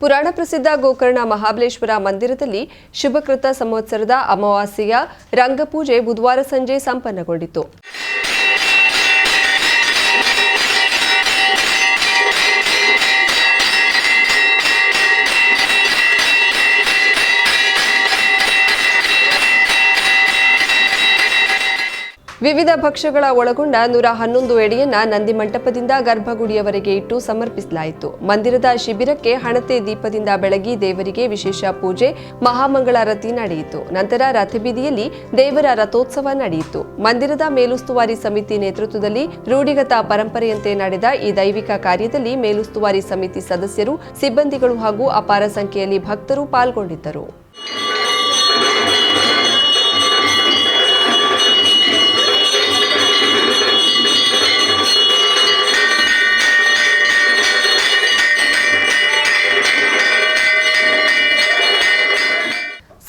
ಪುರಾಣ ಪ್ರಸಿದ್ಧ ಗೋಕರ್ಣ ಮಹಾಬಲೇಶ್ವರ ಮಂದಿರದಲ್ಲಿ ಶುಭಕೃತ ಸಂವತ್ಸರದ ಅಮಾವಾಸ್ಯೆಯ ರಂಗಪೂಜೆ ಬುಧವಾರ ಸಂಜೆ ಸಂಪನ್ನಗೊಂಡಿತು. ವಿವಿಧ ಭಕ್ಷ್ಯಗಳ ಒಳಗೊಂಡ ನೂರ ಹನ್ನೊಂದು ಎಡೆಯನ್ನ ನಂದಿ ಮಂಟಪದಿಂದ ಗರ್ಭಗುಡಿಯವರೆಗೆ ಇಟ್ಟು ಸಮರ್ಪಿಸಲಾಯಿತು. ಮಂದಿರದ ಶಿಬಿರಕ್ಕೆ ಹಣತೆ ದೀಪದಿಂದ ಬೆಳಗಿ ದೇವರಿಗೆ ವಿಶೇಷ ಪೂಜೆ ಮಹಾಮಂಗಳಾರತಿ ನಡೆಯಿತು. ನಂತರ ರಥಬೀದಿಯಲ್ಲಿ ದೇವರ ರಥೋತ್ಸವ ನಡೆಯಿತು. ಮಂದಿರದ ಮೇಲುಸ್ತುವಾರಿ ಸಮಿತಿ ನೇತೃತ್ವದಲ್ಲಿ ರೂಢಿಗತ ಪರಂಪರೆಯಂತೆ ನಡೆದ ಈ ದೈವಿಕ ಕಾರ್ಯದಲ್ಲಿ ಮೇಲುಸ್ತುವಾರಿ ಸಮಿತಿ ಸದಸ್ಯರು, ಸಿಬ್ಬಂದಿಗಳು ಹಾಗೂ ಅಪಾರ ಸಂಖ್ಯೆಯಲ್ಲಿ ಭಕ್ತರು ಪಾಲ್ಗೊಂಡಿದ್ದರು.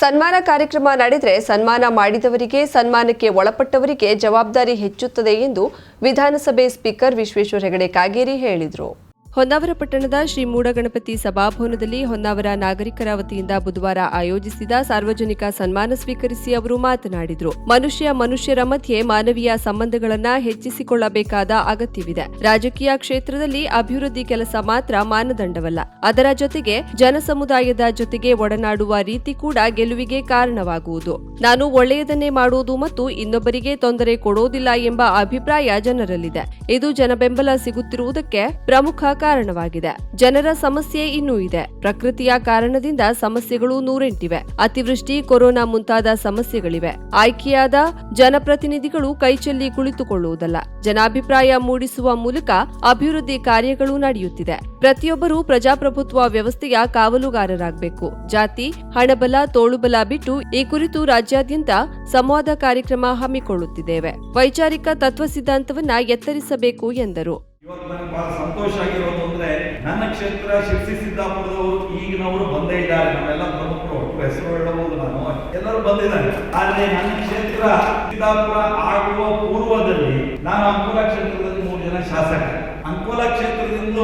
ಸನ್ಮಾನ ಕಾರ್ಯಕ್ರಮ ನಡೆದರೆ ಸನ್ಮಾನ ಮಾಡಿದವರಿಗೆ, ಸನ್ಮಾನಕ್ಕೆ ಒಳಪಟ್ಟವರಿಗೆ ಜವಾಬ್ದಾರಿ ಹೆಚ್ಚುತ್ತದೆ ಎಂದು ವಿಧಾನಸಭೆ ಸ್ಪೀಕರ್ ವಿಶ್ವೇಶ್ವರ ಹೆಗಡೆ ಕಾಗೇರಿ ಹೇಳಿದರು. ಹೊನ್ನಾವರ ಪಟ್ಟಣದ ಶ್ರೀ ಮೂಡಗಣಪತಿ ಸಭಾಭವನದಲ್ಲಿ ಹೊನ್ನಾವರ ನಾಗರಿಕರ ವತಿಯಿಂದ ಬುಧವಾರ ಆಯೋಜಿಸಿದ ಸಾರ್ವಜನಿಕ ಸನ್ಮಾನ ಸ್ವೀಕರಿಸಿ ಅವರು ಮಾತನಾಡಿದರು. ಮನುಷ್ಯ ಮನುಷ್ಯರ ಮಧ್ಯೆ ಮಾನವೀಯ ಸಂಬಂಧಗಳನ್ನು ಹೆಚ್ಚಿಸಿಕೊಳ್ಳಬೇಕಾದ ಅಗತ್ಯವಿದೆ. ರಾಜಕೀಯ ಕ್ಷೇತ್ರದಲ್ಲಿ ಅಭಿವೃದ್ಧಿ ಕೆಲಸ ಮಾತ್ರ ಮಾನದಂಡವಲ್ಲ. ಅದರ ಜೊತೆಗೆ ಜನಸಮುದಾಯದ ಜೊತೆಗೆ ಒಡನಾಡುವ ರೀತಿ ಕೂಡ ಗೆಲುವಿಗೆ ಕಾರಣವಾಗುವುದು. ನಾನು ಒಳ್ಳೆಯದನ್ನೇ ಮಾಡುವುದು ಮತ್ತು ಇನ್ನೊಬ್ಬರಿಗೆ ತೊಂದರೆ ಕೊಡೋದಿಲ್ಲ ಎಂಬ ಅಭಿಪ್ರಾಯ ಜನರಲ್ಲಿದೆ. ಇದು ಜನಬೆಂಬಲ ಸಿಗುತ್ತಿರುವುದಕ್ಕೆ ಪ್ರಮುಖ ಕಾರಣವಾಗಿದೆ. ಜನರ ಸಮಸ್ಯೆ ಇನ್ನೂ ಇದೆ. ಪ್ರಕೃತಿಯ ಕಾರಣದಿಂದ ಸಮಸ್ಯೆಗಳು ನೂರೆಂಟಿವೆ. ಅತಿವೃಷ್ಟಿ, ಕೊರೋನಾ ಮುಂತಾದ ಸಮಸ್ಯೆಗಳಿವೆ. ಆಯ್ಕೆಯಾದ ಜನಪ್ರತಿನಿಧಿಗಳು ಕೈಚೆಲ್ಲಿ ಕುಳಿತುಕೊಳ್ಳುವುದಲ್ಲ. ಜನಾಭಿಪ್ರಾಯ ಮೂಡಿಸುವ ಮೂಲಕ ಅಭಿವೃದ್ಧಿ ಕಾರ್ಯಗಳು ನಡೆಯುತ್ತಿದೆ. ಪ್ರತಿಯೊಬ್ಬರೂ ಪ್ರಜಾಪ್ರಭುತ್ವ ವ್ಯವಸ್ಥೆಯ ಕಾವಲುಗಾರರಾಗಬೇಕು. ಜಾತಿ, ಹಣಬಲ, ತೋಳುಬಲ ಬಿಟ್ಟು ಈ ಕುರಿತು ರಾಜ್ಯಾದ್ಯಂತ ಸಂವಾದ ಕಾರ್ಯಕ್ರಮ ಹಮ್ಮಿಕೊಳ್ಳುತ್ತಿದ್ದೇವೆ. ವೈಚಾರಿಕ ತತ್ವ ಸಿದ್ಧಾಂತವನ್ನ ಎತ್ತರಿಸಬೇಕು ಎಂದರು ಇವತ್ತು ನನಗೆ ಬಹಳ ಸಂತೋಷ ಆಗಿರೋದು ಅಂದ್ರೆ ನನ್ನ ಕ್ಷೇತ್ರ ಶಿರ್ಸಿ ಸಿದ್ದಾಪುರದವರು ಈಗಿನವರು ಬಂದೇ ಇದ್ದಾರೆ. ನಾವೆಲ್ಲ ಪ್ರಮುಖರು ಹೆಸರು ಹೇಳಬಹುದು ನಾನು. ಎಲ್ಲರೂ ಬಂದಿದ್ದಾರೆ. ಆದ್ರೆ ನನ್ನ ಕ್ಷೇತ್ರ ಸಿದ್ದಾಪುರ ಆಗುವ ಪೂರ್ವದಲ್ಲಿ ನಾನು ಅಂಕೋಲ ಕ್ಷೇತ್ರದಲ್ಲಿ ಮೂರು ಜನ ಶಾಸಕ ಅಂಕೋಲ ಕ್ಷೇತ್ರದಿಂದ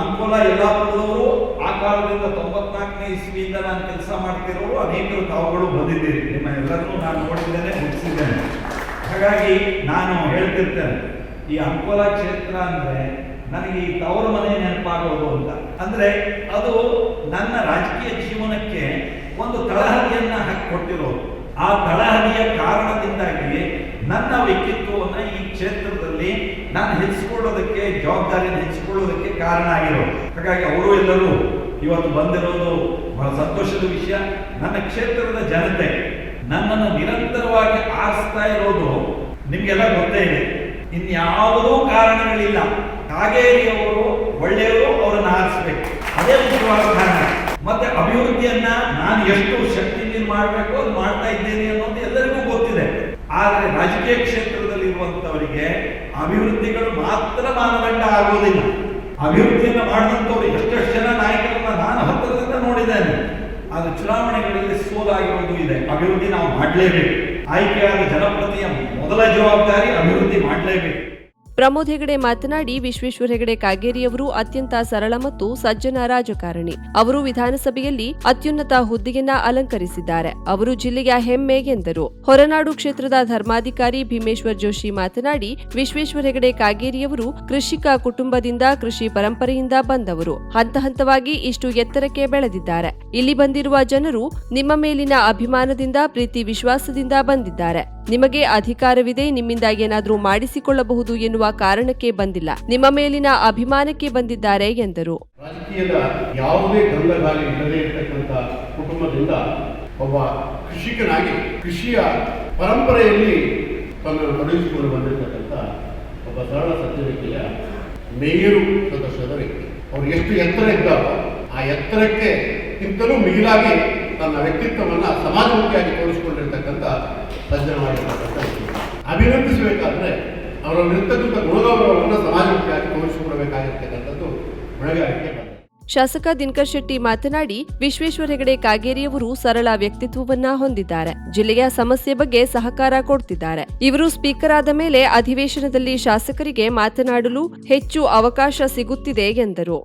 ಅಂಕೋಲ ಯಲ್ಲಾಪುರದವರು, ಆ ಕಾಲದಿಂದ ತೊಂಬತ್ನಾಲ್ಕನೇ ಇಸ್ವಿಯಿಂದ ನಾನು ಕೆಲಸ ಮಾಡ್ತಿರೋರು, ಅನೇಕರು ತಾವುಗಳು ಬಂದಿದ್ದೀರಿ. ನಿಮ್ಮ ಎಲ್ಲರನ್ನೂ ನಾನು ನೋಡಿದ್ದೇನೆ, ಮುಗಿಸಿದ್ದೇನೆ. ಹಾಗಾಗಿ ನಾನು ಹೇಳ್ತಿರ್ತೇನೆ, ಈ ಅಂಕೋಲ ಕ್ಷೇತ್ರ ಅಂದ್ರೆ ನನಗೆ ಈ ತವರು ಮನೆ ನೆನಪಾಗೋದು ಅಂತ. ಅಂದ್ರೆ ಅದು ನನ್ನ ರಾಜಕೀಯ ಜೀವನಕ್ಕೆ ಒಂದು ತಳಹದಿಯನ್ನ ಹಾಕಿಕೊಟ್ಟಿರೋದು ಆ ತಳಹದಿಯ ಕಾರಣದಿಂದಾಗಿ ನನ್ನ ವ್ಯಕ್ತಿತ್ವವನ್ನ ಈ ಕ್ಷೇತ್ರದಲ್ಲಿ ನಾನು ಹೆಚ್ಚಿಕೊಳ್ಳೋದಕ್ಕೆ ಜವಾಬ್ದಾರಿಯನ್ನು ಹೆಚ್ಚಿಕೊಳ್ಳೋದಕ್ಕೆ ಕಾರಣ ಆಗಿರೋದು. ಹಾಗಾಗಿ ಅವರು ಎಲ್ಲರೂ ಇವತ್ತು ಬಂದಿರೋದು ಬಹಳ ಸಂತೋಷದ ವಿಷಯ. ನನ್ನ ಕ್ಷೇತ್ರದ ಜನತೆ ನನ್ನನ್ನು ನಿರಂತರವಾಗಿ ಆರಿಸ್ತಾ ಇರೋದು ನಿಮ್ಗೆಲ್ಲ ಗೊತ್ತೇ ಇದೆ. ಇನ್ಯಾವುದೂ ಕಾರಣಗಳಿಲ್ಲ. ಕಾಗೇರಿಯವರು ಒಳ್ಳೆಯವರು ಅವರನ್ನು ಆರಿಸ್ಬೇಕು. ಅದೇ ಮುಖ್ಯವಾದ ಕಾರಣ. ಮತ್ತೆ ಅಭಿವೃದ್ಧಿಯನ್ನ ನಾನು ಎಷ್ಟು ಶಕ್ತಿಯಲ್ಲಿ ಮಾಡಬೇಕು ಅದು ಮಾಡ್ತಾ ಇದ್ದೇನೆ ಅನ್ನೋದು ಎಲ್ಲರಿಗೂ ಗೊತ್ತಿದೆ. ಆದರೆ ರಾಜಕೀಯ ಕ್ಷೇತ್ರದಲ್ಲಿ ಇರುವಂತವರಿಗೆ ಅಭಿವೃದ್ಧಿಗಳು ಮಾತ್ರ ಮಾನದಂಡ ಆಗುವುದಿಲ್ಲ. ಅಭಿವೃದ್ಧಿಯನ್ನು ಮಾಡಿದಂಥವ್ರು ಎಷ್ಟೆಷ್ಟು ಜನ ನಾಯಕರನ್ನ ನಾನು ಹತ್ತಿರದಿಂದ ನೋಡಿದ್ದೇನೆ. ಅದು ಚುನಾವಣೆಗಳಲ್ಲಿ ಸೋಲಾಗಿರೋದು ಇದೆ. ಅಭಿವೃದ್ಧಿ ನಾವು ಮಾಡಲೇಬೇಕು. ಆಯ್ಕೆಯಾದ ಜನಪ್ರತಿಯ ಮೊದಲ ಜವಾಬ್ದಾರಿ ಅಭಿವೃದ್ಧಿ ಮಾಡಲೇಬೇಕು. ಪ್ರಮೋದ್ ಹೆಗಡೆ ಮಾತನಾಡಿ, ವಿಶ್ವೇಶ್ವರ ಹೆಗಡೆ ಕಾಗೇರಿಯವರು ಅತ್ಯಂತ ಸರಳ ಮತ್ತು ಸಜ್ಜನ ರಾಜಕಾರಣಿ. ಅವರು ವಿಧಾನಸಭೆಯಲ್ಲಿ ಅತ್ಯುನ್ನತ ಹುದ್ದೆಯನ್ನ ಅಲಂಕರಿಸಿದ್ದಾರೆ. ಅವರು ಜಿಲ್ಲೆಯ ಹೆಮ್ಮೆ ಎಂದರು. ಹೊರನಾಡು ಕ್ಷೇತ್ರದ ಧರ್ಮಾಧಿಕಾರಿ ಭೀಮೇಶ್ವರ್ ಜೋಶಿ ಮಾತನಾಡಿ, ವಿಶ್ವೇಶ್ವರ ಹೆಗಡೆ ಕಾಗೇರಿಯವರು ಕೃಷಿಕ ಕುಟುಂಬದಿಂದ, ಕೃಷಿ ಪರಂಪರೆಯಿಂದ ಬಂದವರು. ಹಂತ ಹಂತವಾಗಿ ಇಷ್ಟು ಎತ್ತರಕ್ಕೆ ಬೆಳೆದಿದ್ದಾರೆ. ಇಲ್ಲಿ ಬಂದಿರುವ ಜನರು ನಿಮ್ಮ ಮೇಲಿನ ಅಭಿಮಾನದಿಂದ, ಪ್ರೀತಿ ವಿಶ್ವಾಸದಿಂದ ಬಂದಿದ್ದಾರೆ. ನಿಮಗೆ ಅಧಿಕಾರವಿದೆ ನಿಮ್ಮಿಂದ ಏನಾದರೂ ಮಾಡಿಸಿಕೊಳ್ಳಬಹುದು ಎನ್ನುವ ಕಾರಣಕ್ಕೆ ಬಂದಿಲ್ಲ. ನಿಮ್ಮ ಮೇಲಿನ ಅಭಿಮಾನಕ್ಕೆ ಬಂದಿದ್ದಾರೆ ಎಂದರು. ಯಾವುದೇ ಕುಟುಂಬದಿಂದ ಒಬ್ಬ ಕೃಷಿಕನಾಗಿ, ಕೃಷಿಯ ಪರಂಪರೆಯಲ್ಲಿ ತನ್ನನ್ನು ತೊಡಗಿಸಿಕೊಂಡು ಬಂದಿರತಕ್ಕಂಥ ಒಬ್ಬ ಸರಳ ಸಜ್ಜನಿಕೆಯ ಮೇಯರು ಸದಸ್ಯದ ವ್ಯಕ್ತಿ ಅವರು ಎಷ್ಟು ಎತ್ತರ ಇದ್ದಾರೋ ಆ ಎತ್ತರಕ್ಕೆ ಗಿಂತಲೂ ಮಿಗಿಲಾಗಿ ತನ್ನ ವ್ಯಕ್ತಿತ್ವವನ್ನು ಸಮಾಜಮುಖಿಯಾಗಿ ತೋರಿಸಿಕೊಂಡಿರ್ತಕ್ಕಂಥ ಸಜ್ಜನವಾಗಿರ್ತಕ್ಕಂಥ ಮಾಡಿರ್ತಕ್ಕಂಥ ಅಭಿನಂದಿಸಬೇಕಾದ್ರೆ ಅವರಲ್ಲಿರ್ತಕ್ಕಂಥ ಗುಣಗೌರವವನ್ನು ಸಮಾಜಕ್ಕಾಗಿ ತೋರಿಸಿಕೊಡಬೇಕಾಗಿರ್ತಕ್ಕಂಥದ್ದು ಹೊಣೆಗಾರಿಕೆ ಶಾಸಕ ದಿನಕರ್ ಶೆಟ್ಟಿ ಮಾತನಾಡಿ ವಿಶ್ವೇಶ್ವರ ಹೆಗಡೆ ಕಾಗೇರಿಯವರು ಸರಳ ವ್ಯಕ್ತಿತ್ವವನ್ನ ಹೊಂದಿದ್ದಾರೆ. ಜಿಲ್ಲೆಯ ಸಮಸ್ಯೆ ಬಗ್ಗೆ ಸಹಕಾರ ಕೊಡ್ತಿದ್ದಾರೆ. ಇವರು ಸ್ಪೀಕರ್ ಆದ ಮೇಲೆ ಅಧಿವೇಶನದಲ್ಲಿ ಶಾಸಕರಿಗೆ ಮಾತನಾಡಲು ಹೆಚ್ಚು ಅವಕಾಶ ಸಿಗುತ್ತಿದೆ ಎಂದರು.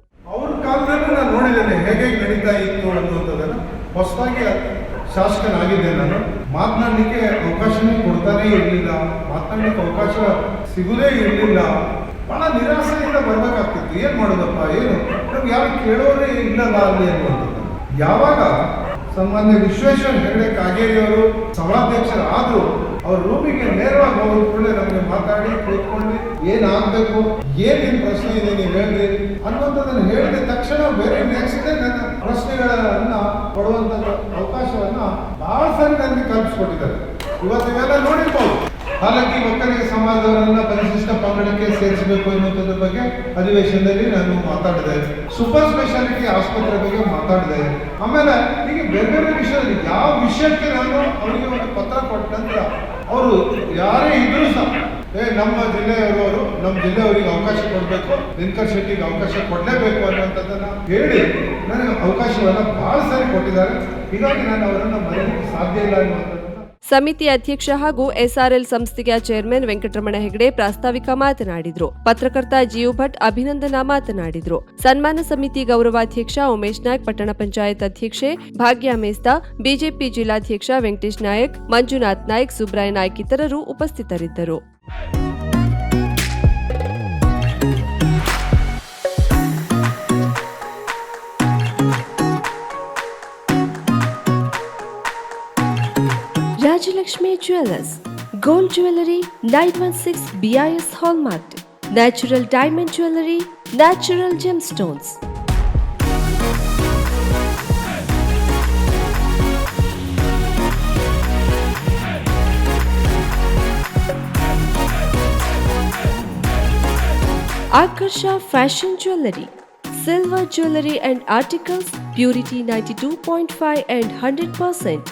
ಶಾಸಕನಾಗಿದ್ದೆ ನಾನು. ಮಾತನಾಡಲಿಕ್ಕೆ ಅವಕಾಶನೇ ಕೊಡ್ತಾನೇ ಇರಲಿಲ್ಲ, ಮಾತನಾಡಲಿಕ್ಕೆ ಅವಕಾಶ ಸಿಗುದೇ ಇರಲಿಲ್ಲ. ಬಹಳ ನಿರಾಸೆಯಿಂದ ಬರ್ಬೇಕಾಗ್ತಿತ್ತು. ಏನು ಮಾಡೋದಪ್ಪ, ಏನು? ನಮ್ಗೆ ಯಾರು ಕೇಳೋರೇ ಇಲ್ಲಲ್ಲ ಅಲ್ಲಿ ಅನ್ನುವಂಥದ್ದು. ಯಾವಾಗ ಸನ್ಮಾನ್ಯ ವಿಶ್ವೇಶ್ವರ ಹೆಗಡೆ ಕಾಗೇರಿ ಅವರು ಆದರೂ ಅವ್ರ ರೂಮಿಗೆ ನೇರವಾಗಿ ಹೋಗಿ ಕೂಡಲೇ ನಮಗೆ ಮಾತಾಡಿ ಕೂತ್ಕೊಂಡು ಏನಾಗಬೇಕು, ಏನೇನು ಪ್ರಶ್ನೆ ಇದೆ ನೀವು ಹೇಳ್ರಿ ಅನ್ನುವಂಥದ್ದನ್ನು ಹೇಳಿದ ತಕ್ಷಣ ಬೇರೆ ನೆಕ್ಸ್ಟ್ ನನ್ನ ಪ್ರಶ್ನೆಗಳನ್ನು ಕೊಡುವಂಥದ್ದು ಅವಕಾಶವನ್ನ ಬಹಳ ನನಗೆ ಕಲ್ಪಿಸ್ಕೊಟ್ಟಿದ್ದಾರೆ. ಇವತ್ತು ಇವೆಲ್ಲ ನೋಡಿರ್ಬೋದು. ಹಾಲಾಗಿ ಮಕ್ಕಳಿಗೆ ಸಮಾಜದವರನ್ನ ಪರಿಶಿಷ್ಟ ಪಂಗಡಕ್ಕೆ ಸೇರಿಸಬೇಕು ಎನ್ನುವುದರ ಬಗ್ಗೆ ಅಧಿವೇಶನದಲ್ಲಿ ನಾನು ಮಾತಾಡಿದೆ. ಸೂಪರ್ ಸ್ಪೆಷಾಲಿಟಿ ಆಸ್ಪತ್ರೆ ಬಗ್ಗೆ ಮಾತಾಡಿದೆ. ಆಮೇಲೆ ಹೀಗೆ ಬೇರೆ ಬೇರೆ ವಿಷಯದಲ್ಲಿ ಯಾವ ವಿಷಯಕ್ಕೆ ನಾನು ಅವರಿಗೆ ಒಂದು ಪತ್ರ ಕೊಟ್ಟ ನಂತರ ಅವರು ಯಾರೇ ಇದ್ರೂ ಸಹ ಏ, ನಮ್ಮ ಜಿಲ್ಲೆಯವರು ನಮ್ಮ ಜಿಲ್ಲೆಯವರಿಗೆ ಅವಕಾಶ ಕೊಡಬೇಕು ದಿನಕರ್ ಶೆಟ್ಟಿಗೆ ಅವಕಾಶ ಕೊಡಲೇಬೇಕು ಅನ್ನೋಂಥದ್ದನ್ನ ಹೇಳಿ ನನಗೆ ಅವಕಾಶವನ್ನು ಭಾಳ ಸಾರಿ ಕೊಟ್ಟಿದ್ದಾರೆ. ಹೀಗಾಗಿ ನಾನು ಅವರನ್ನು ಮರೆಯಲಿಕ್ಕೆ ಸಾಧ್ಯ ಇಲ್ಲ ಅನ್ನುವಂಥದ್ದನ್ನ ಸಮಿತಿ ಅಧ್ಯಕ್ಷ ಹಾಗೂ ಎಸ್ಆರ್ಎಲ್ ಸಂಸ್ಥೆಯ ಚೇರ್ಮನ್ ವೆಂಕಟರಮಣ ಹೆಗಡೆ ಪ್ರಾಸ್ತಾವಿಕ ಮಾತನಾಡಿದರು. ಪತ್ರಕರ್ತ ಜಿಯು ಭಟ್ ಅಭಿನಂದನಾ ಮಾತನಾಡಿದರು. ಸನ್ಮಾನ ಸಮಿತಿ ಗೌರವಾಧ್ಯಕ್ಷ ಉಮೇಶ್ ನಾಯ್ಕ್, ಪಟ್ಟಣ ಪಂಚಾಯತ್ ಅಧ್ಯಕ್ಷೆ ಭಾಗ್ಯ ಮೇಸ್ತಾ, ಬಿಜೆಪಿ ಜಿಲ್ಲಾಧ್ಯಕ್ಷ ವೆಂಕಟೇಶ್ ನಾಯಕ್, ಮಂಜುನಾಥ್ ನಾಯ್ಕ್, ಸುಬ್ರಾಯ್ ನಾಯ್ಕ್ ಇತರರು ಉಪಸ್ಥಿತರಿದ್ದರು. Vijayalakshmi jewellers gold jewellery nine one six B I S hallmark natural diamond jewellery natural gem stones Akarsha fashion jewellery silver jewellery and articles purity ninety two point five and hundred percent